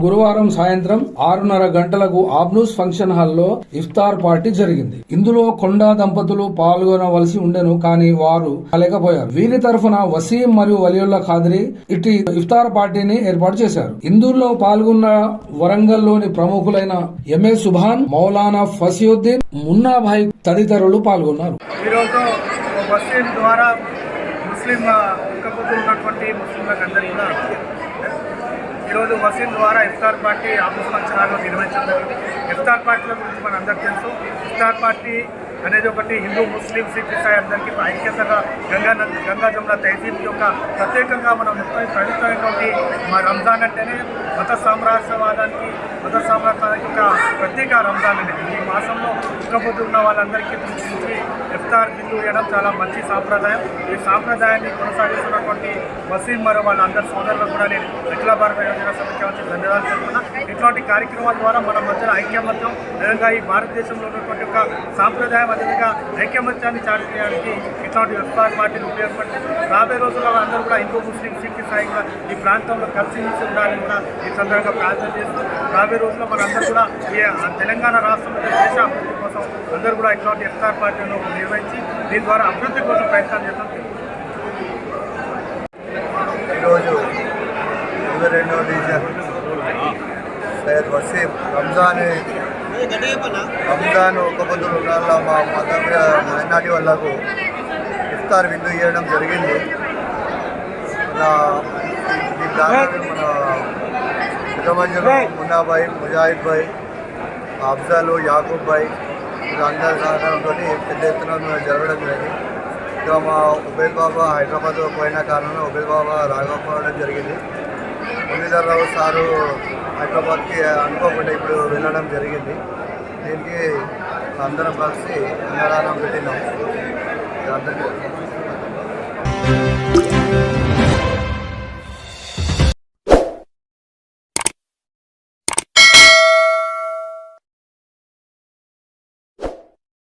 గురువారం సాయంత్రం ఆరున్నర గంటలకు ఆబ్నూస్ ఫంక్షన్ హాల్లో ఇఫ్తార్ పార్టీ జరిగింది ఇందులో కొండా దంపతులు పాల్గొనవలసి ఉండెను కానీ వారు లేకపోయారు వీరి తరఫున వసీం మరియు వలియుల్లా ఖాద్రి ఇటు ఇఫ్తార్ పార్టీని ఏర్పాటు చేశారు ఇందులో పాల్గొన్న వరంగల్లోని ప్రముఖులైన ఎంఏ సుభాన్ మౌలానా ఫసియుద్దీన్ మున్నాభాయ్ తదితరులు పాల్గొన్నారు ద్వారా ముస్లిం ఉన్నటువంటి ముస్లింలకు అందరికీ ఈరోజు వసీం ద్వారా ఇఫ్తార్ పార్టీ ఆఫీస్ ఫంక్షనాల్లో నిర్వహించడం జరిగింది. ఇఫ్తార్ పార్టీల గురించి మన అందరికీ తెలుసు. ఇఫ్తార్ పార్టీ అనేది ఒకటి హిందూ ముస్లిం సిక్ ఇసాయి అందరికీ ఐక్యతగా గంగా నది గంగా జమున తహజీబ్ యొక్క ప్రత్యేకంగా మనం మొత్తం పవిత్రమైనటువంటి మా రంజాన్ అంటేనే మత సామ్రాజ్యవాదానికి మత సామ్రాజ్యానికి ఒక ప్రత్యేక రంజాన్ అనేది. ఈ మాసంలో ఉక్కపోతు ఉన్న వాళ్ళందరికీ గురించి ఇఫ్తార్ బిందు వేయడం చాలా మంచి సాంప్రదాయం. ఈ సాంప్రదాయాన్ని కొనసాగిస్తున్నటువంటి వసీం మరో వాళ్ళందరి సోదరులు సోదరులకు కూడా నేను అఖిల భారత యోజన సమితి వచ్చి ధన్యవాదాలు చెప్తున్నా ఇట్లాంటి కార్యక్రమాల ద్వారా మన మధ్యన ఐక్యమత్యం విధంగా ఈ భారతదేశంలో ఉన్నటువంటి ఒక సాంప్రదాయం అదేవిధంగా ఐక్యమత్యాన్ని చాటు చేయడానికి ఇట్లాంటి ఇఫ్తార్ పార్టీలు ఉపయోగపడుతుంది రాబోయే రోజుల్లో అందరూ కూడా హిందూ ముస్లిం సిక్ సాయిగా ఈ ప్రాంతంలో కలిసి మెలిసి ఉండాలని కూడా సందర్భంగా ప్రార్థన చేస్తూ రాబోయే రోజుల్లో మనందరూ కూడా తెలంగాణ రాష్ట్రంలో దేశ అభివృద్ధి కోసం అందరూ కూడా ఇట్లాంటి ఇఫ్తార్ పార్టీలను నిర్వహించి దీని ద్వారా అభివృద్ధి కోసం ప్రయత్నాలు చేస్తాం ఈరోజు ఇరవై రెండవ డివిజన్ సయ్యద్ వసీం రంజాన్ రంజాన్ ఒక పొద్దులు ఉండాల మా మత మైనార్టీ వాళ్ళకు ఇఫ్తార్ విందు చేయడం జరిగింది. మన ఈ ప్రాంతంలో మన సిద్ధమంజలు మున్నాబాయ్ ముజాహిద్ భాయ్ అఫ్జాలు యాకూబ్ భాయ్ వీళ్ళందరి సహకారంతో పెద్ద ఎత్తున జరగడం జరిగింది ఇంకా మా ఉబేద్ బాబా హైదరాబాద్ పోయిన కారణంలో ఉబేద్ బాబా రాకపోవడం జరిగింది మురళీధర్ రావు సారు హైదరాబాద్కి అనుకోకుండా ఇప్పుడు వెళ్ళడం జరిగింది దీనికి అందరం కలిసి అన్నదానం పెట్టినాం అందరికీ